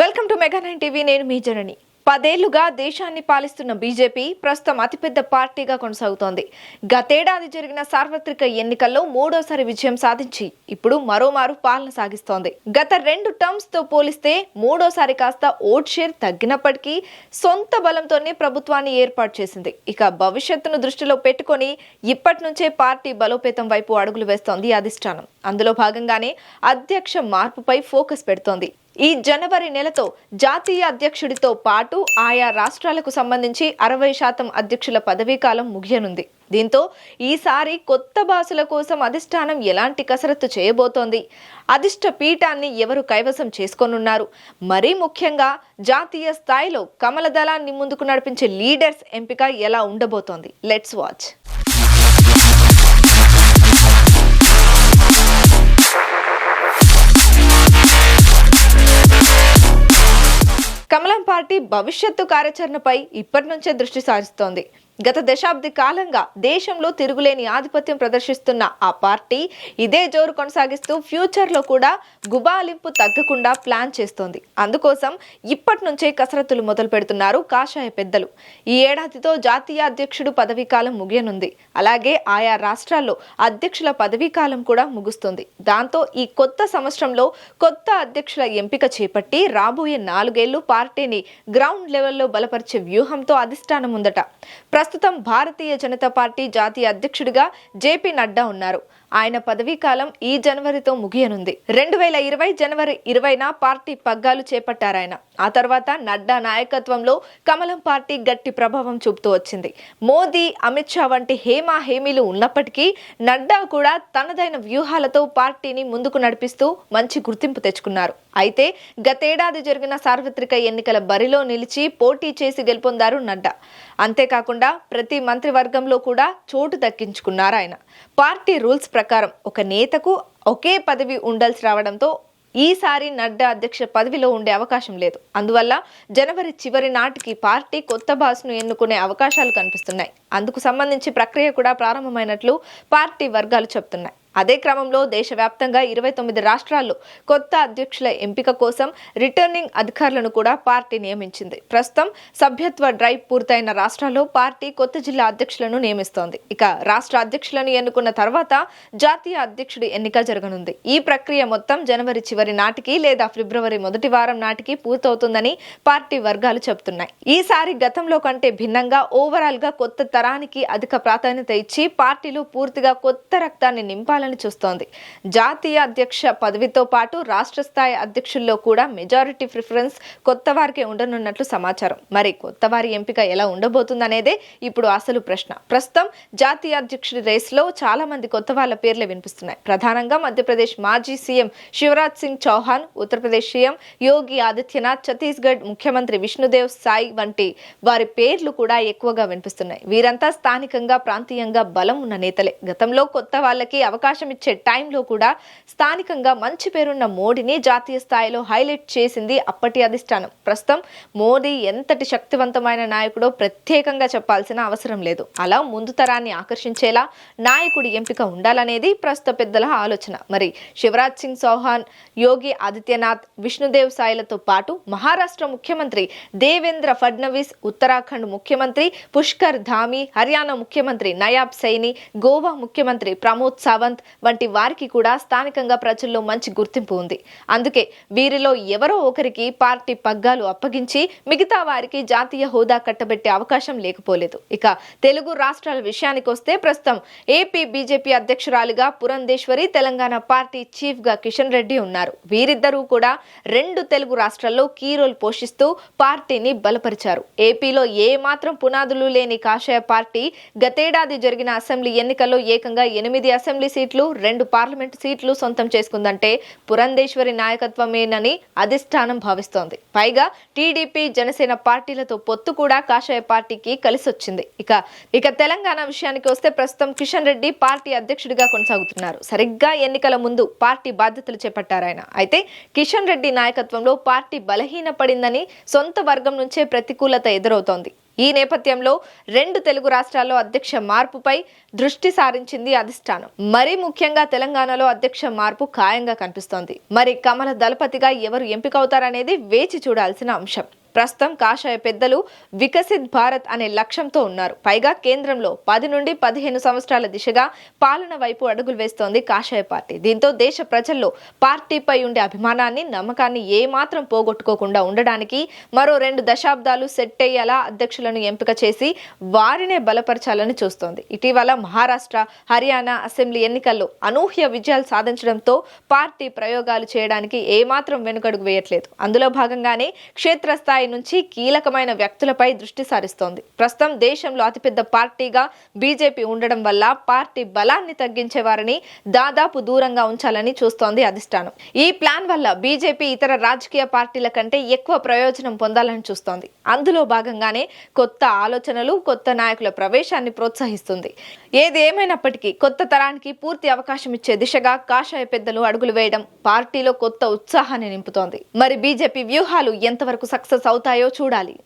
Welcome to mega nine TV నేను మీ జనని. పదేళ్ళుగా దేశాన్ని పాలిస్తున్న బీజేపీ ప్రస్తుతం అతిపెద్ద పార్టీగా కొనసాగుతోంది. గతేడాది జరిగిన సార్వత్రిక ఎన్నికల్లో మూడోసారి విజయం సాధించి ఇప్పుడు మరోమారు పాలన సాగిస్తోంది. గత రెండు టర్మ్స్తో పోలిస్తే మూడోసారి కాస్త ఓట్ షేర్ తగ్గినప్పటికీ సొంత బలంతోనే ప్రభుత్వాన్ని ఏర్పాటు చేసింది. ఇక భవిష్యత్తును దృష్టిలో పెట్టుకొని ఇప్పటి నుంచే పార్టీ బలోపేతం వైపు అడుగులు వేస్తోంది అధిష్టానం. అందులో భాగంగానే అధ్యక్ష మార్పుపై ఫోకస్ పెడుతోంది. ఈ జనవరి నెలతో జాతీయ అధ్యక్షుడితో పాటు ఆయా రాష్ట్రాలకు సంబంధించి అరవై శాతం అధ్యక్షుల పదవీకాలం ముగియనుంది. దీంతో ఈసారి కొత్త బాసుల కోసం అధిష్టానం ఎలాంటి కసరత్తు చేయబోతోంది? అధిష్ట పీఠాన్ని ఎవరు కైవసం చేసుకోనున్నారు? మరీ ముఖ్యంగా జాతీయ స్థాయిలో కమల దళాన్ని ముందుకు నడిపించే లీడర్స్ ఎంపిక ఎలా ఉండబోతోంది? Let's watch. పార్టీ భవిష్యత్తు కార్యాచరణపై ఇప్పటి నుంచే దృష్టి సారిస్తోంది. గత దశాబ్ది కాలంగా దేశంలో తిరుగులేని ఆధిపత్యం ప్రదర్శిస్తున్న ఆ పార్టీ ఇదే జోరు కొనసాగిస్తూ ఫ్యూచర్లో కూడా గుబాలింపు తగ్గకుండా ప్లాన్ చేస్తోంది. అందుకోసం ఇప్పటి నుంచే కసరత్తులు మొదలు పెడుతున్నారు కాషాయ పెద్దలు. ఈ ఏడాదితో జాతీయ అధ్యక్షుడు పదవీకాలం ముగియనుంది. అలాగే ఆయా రాష్ట్రాల్లో అధ్యక్షుల పదవీకాలం కూడా ముగుస్తుంది. దాంతో ఈ కొత్త సంవత్సరంలో కొత్త అధ్యక్షుల ఎంపిక చేపట్టి రాబోయే నాలుగేళ్ళు పార్టీని గ్రౌండ్ లెవెల్లో బలపరిచే వ్యూహంతో అధిష్టానం ఉందట. ప్రస్తుతం భారతీయ జనతా పార్టీ జాతీయ అధ్యక్షుడిగా జేపీ నడ్డా ఉన్నారు. ఆయన పదవీ కాలం ఈ జనవరితో ముగియనుంది. రెండు వేల ఇరవై జనవరి ఇరవైన పార్టీ పగ్గాలు చేపట్టారాయన ఆ తర్వాత నడ్డా నాయకత్వంలో కమలం పార్టీ గట్టి ప్రభావం చూపుతూ వచ్చింది. మోదీ అమిత్ షా వంటి హేమా హేమీలు ఉన్నప్పటికీ నడ్డా కూడా తనదైన వ్యూహాలతో పార్టీని ముందుకు నడిపిస్తూ మంచి గుర్తింపు తెచ్చుకున్నారు. అయితే గతేడాది జరిగిన సార్వత్రిక ఎన్నికల బరిలో నిలిచి పోటీ చేసి గెలుపొందారు నడ్డా. అంతేకాకుండా ప్రతి మంత్రివర్గంలో కూడా చోటు దక్కించుకున్నారు ఆయన. పార్టీ రూల్స్ ప్రకారం ఒక నేతకు ఒకే పదవి ఉండాల్సి రావడంతో ఈసారి నడ్డా అధ్యక్ష పదవిలో ఉండే అవకాశం లేదు. అందువల్ల జనవరి చివరి నాటికి పార్టీ కొత్త బాస్ను ఎన్నుకునే అవకాశాలు కనిపిస్తున్నాయి. అందుకు సంబంధించి ప్రక్రియ కూడా ప్రారంభమైనట్లు పార్టీ వర్గాలు చెబుతున్నాయి. అదే క్రమంలో దేశవ్యాప్తంగా ఇరవై తొమ్మిది రాష్ట్రాల్లో కొత్త అధ్యక్షుల ఎంపిక కోసం రిటర్నింగ్ అధికారులను కూడా పార్టీ నియమించింది. ప్రస్తుతం సభ్యత్వ డ్రైవ్ పూర్తయిన రాష్ట్రాల్లో పార్టీ కొత్త జిల్లా అధ్యక్షులను నియమిస్తోంది. ఇక రాష్ట్ర అధ్యక్షులను ఎన్నుకున్న తర్వాత జాతీయ అధ్యక్షుడి ఎన్నిక జరగనుంది. ఈ ప్రక్రియ మొత్తం జనవరి చివరి నాటికి లేదా ఫిబ్రవరి మొదటి వారం నాటికి పూర్తవుతుందని పార్టీ వర్గాలు చెబుతున్నాయి. ఈసారి గతంలో కంటే భిన్నంగా ఓవరాల్గా కొత్త తరానికి అధిక ప్రాధాన్యత ఇచ్చి పార్టీలో పూర్తిగా కొత్త రక్తాన్ని నింపాలని చూస్తోంది. జాతీయ అధ్యక్ష పదవితో పాటు రాష్ట్ర స్థాయి అధ్యక్షుల్లో కూడా మెజారిటీ ప్రిఫరెన్స్ కొత్త వారికే ఉండనున్నట్లు సమాచారం. మరి కొత్త వారి ఎంపిక ఎలా ఉండబోతుందనేదే ఇప్పుడు అసలు ప్రశ్న. ప్రస్తుతం జాతీయ అధ్యక్షుడి రేసులో చాలా మంది కొత్త వాళ్ళ పేర్లు వినిపిస్తున్నాయి. ప్రధానంగా మధ్యప్రదేశ్ మాజీ సీఎం శివరాజ్ సింగ్ చౌహాన్ ఉత్తరప్రదేశ్ సీఎం యోగి ఆదిత్యనాథ్ ఛత్తీస్గఢ్ ముఖ్యమంత్రి విష్ణుదేవ్ సాయి వంటి వారి పేర్లు కూడా ఎక్కువగా వినిపిస్తున్నాయి. వీరంతా స్థానికంగా ప్రాంతీయంగా బలం ఉన్న నేతలే. గతంలో కొత్త వాళ్ళకి అవకాశం ఇచ్చే టైంలో కూడా స్థానికంగా మంచి పేరున్న మోడీని జాతీయ స్థాయిలో హైలైట్ చేసింది అప్పటి అధిష్టానం. ప్రస్తుతం మోడీ ఎంతటి శక్తివంతమైన నాయకుడో ప్రత్యేకంగా చెప్పాల్సిన అవసరం లేదు. అలా ముందు తరాన్ని ఆకర్షించేలా నాయకుడి ఎంపిక ఉండాలనేది ప్రస్తుత పెద్దల ఆలోచన. మరి శివరాజ్ సింగ్ చౌహాన్ యోగి ఆదిత్యనాథ్ విష్ణుదేవ్ సాయిలతో పాటు మహారాష్ట్ర ముఖ్యమంత్రి దేవేంద్ర ఫడ్నవీస్ ఉత్తరాఖండ్ ముఖ్యమంత్రి పుష్కర్ ధామి హర్యానా ముఖ్యమంత్రి నయాబ్ సైని గోవా ముఖ్యమంత్రి ప్రమోద్ సావంత్ వంటి వారికి కూడా స్థానికంగా ప్రజల్లో మంచి గుర్తింపు ఉంది. అందుకే వీరిలో ఎవరో ఒకరికి పార్టీ పగ్గాలు అప్పగించి మిగతా వారికి జాతీయ హోదా కట్టబెట్టే అవకాశం లేకపోలేదు. ఇక తెలుగు రాష్ట్రాల విషయానికి వస్తే ప్రస్తుతం ఏపీ బీజేపీ అధ్యక్షురాలిగా పురంధేశ్వరి తెలంగాణ పార్టీ చీఫ్గా కిషన్ రెడ్డి ఉన్నారు. వీరిద్దరూ కూడా రెండు తెలుగు రాష్ట్రాల్లో కీ రోల్ పోషిస్తూ పార్టీని బలపరిచారు. ఏపీలో ఏ మాత్రం పునాదులు లేని కాషాయ పార్టీ గతేడాది జరిగిన అసెంబ్లీ ఎన్నికల్లో ఏకంగా ఎనిమిది అసెంబ్లీ సీట్లు రెండు పార్లమెంట్ సీట్లు సొంతం చేసుకుందంటే పురంధేశ్వరి నాయకత్వమేనని అధిష్టానం భావిస్తోంది. పైగా టీడీపీ జనసేన పార్టీలతో పొత్తు కూడా కాషాయ పార్టీకి కలిసొచ్చింది. ఇక ఇక తెలంగాణ విషయానికి వస్తే ప్రస్తుతం కిషన్ రెడ్డి పార్టీ అధ్యక్షుడిగా కొనసాగుతున్నారు. సరిగ్గా ఎన్నికల ముందు పార్టీ బాధ్యతలు చేపట్టారాయన అయితే కిషన్ రెడ్డి నాయకత్వంలో పార్టీ బలహీనపడిందని సొంత వర్గం నుంచే ప్రతికూలత ఎదురవుతోంది. ఈ నేపథ్యంలో రెండు తెలుగు రాష్ట్రాల్లో అధ్యక్ష మార్పుపై దృష్టి సారించింది అధిష్టానం. మరీ ముఖ్యంగా తెలంగాణలో అధ్యక్ష మార్పు ఖాయంగా కనిపిస్తోంది. మరి కమల దళపతిగా ఎవరు ఎంపికవుతారనేది వేచి చూడాల్సిన అంశం. ప్రస్తుతం కాషాయ పెద్దలు వికసిత్ భారత్ అనే లక్ష్యంతో ఉన్నారు. పైగా కేంద్రంలో పది నుండి పదిహేను సంవత్సరాల దిశగా పాలన వైపు అడుగులు వేస్తోంది కాషాయ పార్టీ. దీంతో దేశ ప్రజల్లో పార్టీపై ఉండే అభిమానాన్ని నమ్మకాన్ని ఏమాత్రం పోగొట్టుకోకుండా ఉండడానికి మరో రెండు దశాబ్దాలు సెట్ అయ్యేలా అధ్యక్షులను ఎంపిక చేసి వారినే బలపరచాలని చూస్తోంది. ఇటీవల మహారాష్ట్ర హర్యానా అసెంబ్లీ ఎన్నికల్లో అనూహ్య విజయాలు సాధించడంతో పార్టీ ప్రయోగాలు చేయడానికి ఏమాత్రం వెనుకడుగు వేయట్లేదు. అందులో భాగంగానే క్షేత్రస్థాయి నుంచి కీలకమైన వ్యక్తులపై దృష్టి సారిస్తోంది. ప్రస్తుతం దేశంలో అతిపెద్ద పార్టీగా బీజేపీ ఉండడం వల్ల పార్టీ బలాన్ని తగ్గించే వారిని దాదాపు దూరంగా ఉంచాలని చూస్తోంది అధిష్టానం. ఈ ప్లాన్ వల్ల బీజేపీ ఇతర రాజకీయ పార్టీల కంటే ఎక్కువ ప్రయోజనం పొందాలని చూస్తోంది. అందులో భాగంగానే కొత్త ఆలోచనలు కొత్త నాయకుల ప్రవేశాన్ని ప్రోత్సహిస్తుంది. ఏది ఏమైనప్పటికీ కొత్త తరానికి పూర్తి అవకాశం ఇచ్చే దిశగా కాషాయ పెద్దలు అడుగులు వేయడం పార్టీలో కొత్త ఉత్సాహాన్ని నింపుతోంది. మరి బీజేపీ వ్యూహాలు ఎంతవరకు సక్సెస్ అవుతాయో చూడాలి.